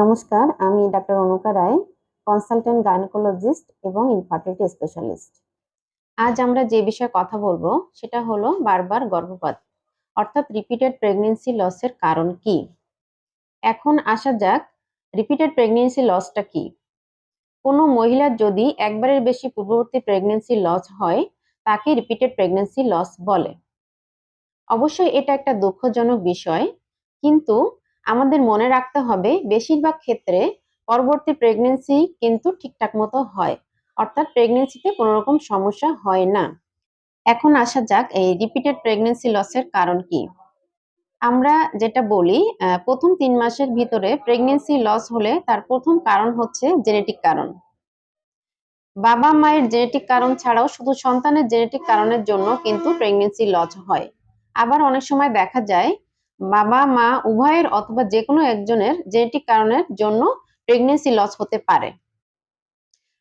নমস্কার, আমি doctor Anuka Roy consultant gynaecologist এবং ইনফার্টিলিটি স্পেশালিস্ট আজ আমরা যে বিষয়ে কথা বলব, সেটা হলো বারবার গর্ভপাত, অর্থাৎ রিপিটেড প্রেগনেন্সি লসের কারণ কি? এখন আসা যাক রিপিটেড প্রেগনেন্সি লসটা কি? কোনো মহিলার যদি একবারের বেশি পূর্ববর্তী প্রেগনেন্সি লস হয়, তাকে রিপিটেড প্রেগনেন্সি লস বলে। অবশ্যই এটা একটা দুঃখজনক বিষয়, কিন্তু আমাদের মনে রাখতে হবে, বেশিরভাগ ক্ষেত্রে পরবর্তী প্রেগনেন্সি কিন্তু ঠিকঠাক মতো হয়। অর্থাৎ প্রেগনেন্সিতে কোনো রকম সমস্যা হয় না। এখন আসা যাক এই রিপিটেড প্রেগনেন্সি লসের কারণ কি। আমরা যেটা বলি প্রথম তিন মাসের ভিতরে প্রেগনেন্সি লস হলে তার প্রথম কারণ হচ্ছে জেনেটিক কারণ। বাবা মায়ের জেনেটিক কারণ ছাড়াও শুধু সন্তানের জেনেটিক কারণের জন্য কিন্তু প্রেগনেন্সি লস হয়। আবার অনেক সময় দেখা যায় বাবা, মা উভয়ের অথবা যে কোনো একজনের জেনেটিক কারণের জন্য প্রেগনেন্সি লস হতে পারে।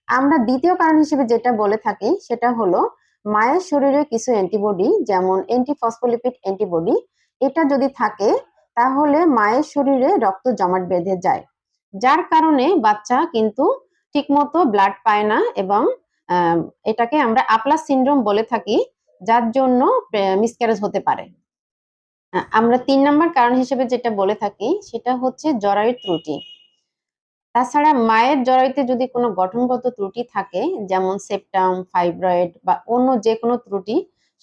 আমরা দ্বিতীয় কারণ হিসেবে যেটা বলে থাকি সেটা হলো মায়ের শরীরে কিছু অ্যান্টিবডি যেমন অ্যান্টিফসফোলিপিড অ্যান্টিবডি এটা যদি থাকে তাহলে মায়ের শরীরে রক্ত জমাট বেঁধে যায়। যার কারণে বাচ্চা কিন্তু ঠিকমতো ব্লাড পায় না এবং এটাকে আমরা আপলাস সিনড্রোম বলে থাকি, যার জন্য মিসক্যারেজ হতে পারে। আমরা তিন নম্বর কারণ হিসেবে যেটা বলে থাকি সেটা হচ্ছে জরায়ুর ত্রুটি। তাছাড়া মায়ের জরায়ুতে যদি কোনো গঠনগত ত্রুটি থাকে, যেমন সেপ্টাম ফাইব্রয়েড বা অন্য যে কোনো ত্রুটি,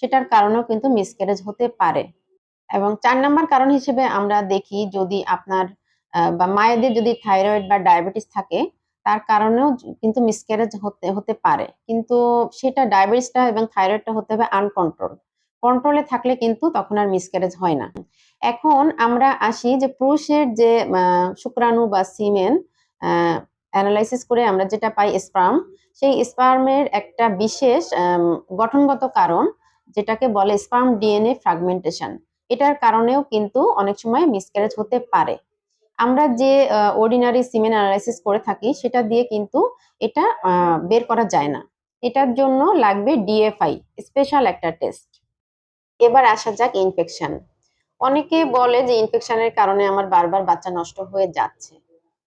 সেটার কারণেও কিন্তু মিসক্যারেজ হতে পারে। এবং চার নম্বর কারণ হিসেবে আমরা দেখি যদি আপনার বা মায়েদের যদি থাইরয়েড বা ডায়াবেটিস থাকে, তার কারণেও কিন্তু মিসক্যারেজ হতে হতে পারে। কিন্তু সেটা ডায়াবেটিসটা এবং থাইরয়েডটা হতে হবে আনকন্ট্রোল কন্ট্রোলে থাকলে কিন্তু তখন আর মিসক্যারেজ হয় না। এখন আমরা আসি যে পুরুষের যে শুক্রাণু বা সিমেন অ্যানালাইসিস করে আমরা যেটা পাই স্পার্ম সেই স্পার্মের একটা বিশেষ গঠনগত কারণ যেটাকে বলে স্পার্ম ডিএনএ ফ্রাগমেন্টেশন এটার কারণেও কিন্তু অনেক সময় মিসক্যারেজ হতে পারে। আমরা যে অর্ডিনারি সিমেন অ্যানালাইসিস করে থাকি সেটা দিয়ে কিন্তু এটা বের করা যায় না। এটার জন্য লাগবে ডিএফআই স্পেশাল একটা টেস্ট এবার আসা যাক ইনফেকশন অনেকে বলে যে ইনফেকশনের কারণে আমার বারবার বাচ্চা নষ্ট হয়ে যাচ্ছে।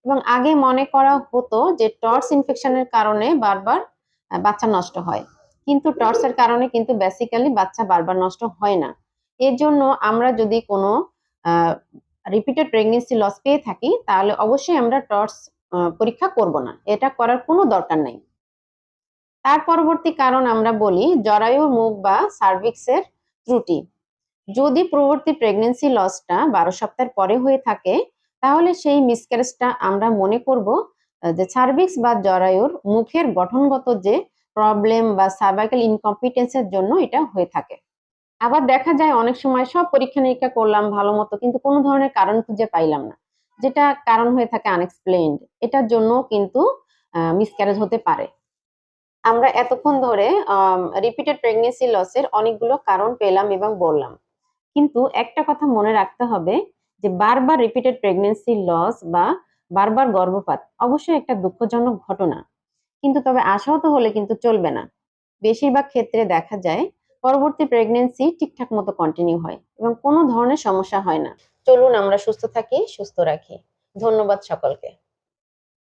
এবং আগে মনে করা হতো যে টর্চ ইনফেকশনের কারণে বারবার বাচ্চা নষ্ট হয়। কিন্তু টর্চের কারণে কিন্তু বেসিক্যালি বাচ্চা বারবার নষ্ট হয় না। এর জন্য আমরা যদি কোনো রিপিটেড প্রেগনেন্সি লস পেয়ে থাকি, তাহলে অবশ্যই আমরা টর্চ পরীক্ষা করব না। এটা করার কোনো দরকার নেই। তার পরবর্তী কারণ আমরা বলি, জরায়ুর মুখ বা সার্ভিক্সের ত্রুটি। যদি পূর্ববর্তী প্রেগনেন্সি লসটা বারো সপ্তাহের পরে হয়ে থাকে, তাহলে সেই মিসক্যারেজটা আমরা মনে করব যে সার্ভিক্স বা জরায়ুর মুখের গঠনগত যে প্রবলেম বা সার্ভাইকাল ইনকম্পিটেন্সের জন্য এটা হয়ে থাকে। আবার দেখা যায় অনেক সময় সব পরীক্ষা নিরীক্ষা করলাম, ভালো মতো, কিন্তু কোনো ধরনের কারণ খুঁজে পাইলাম না। যেটা কারণ হয়ে থাকে আনএক্সপ্লেইনড এটার জন্য কিন্তু মিসক্যারেজ হতে পারে। আমরা এতক্ষণ ধরে রিপিটেড প্রেগনেন্সি লসের অনেকগুলো কারণ পেলাম এবং বললাম। কিন্তু একটা কথা মনে রাখতে হবে যে বারবার রিপিটেড প্রেগনেন্সি লস বা বারবার গর্ভপাত অবশ্যই একটা দুঃখজনক ঘটনা। কিন্তু তবে আশাহত হলে কিন্তু চলবে না। বেশিরভাগ ক্ষেত্রে দেখা যায় পরবর্তী প্রেগনেন্সি ঠিকঠাক মতো কন্টিনিউ হয় এবং কোনো ধরনের সমস্যা হয় না। চলুন আমরা সুস্থ থাকি, সুস্থ রাখি। ধন্যবাদ সকলকে।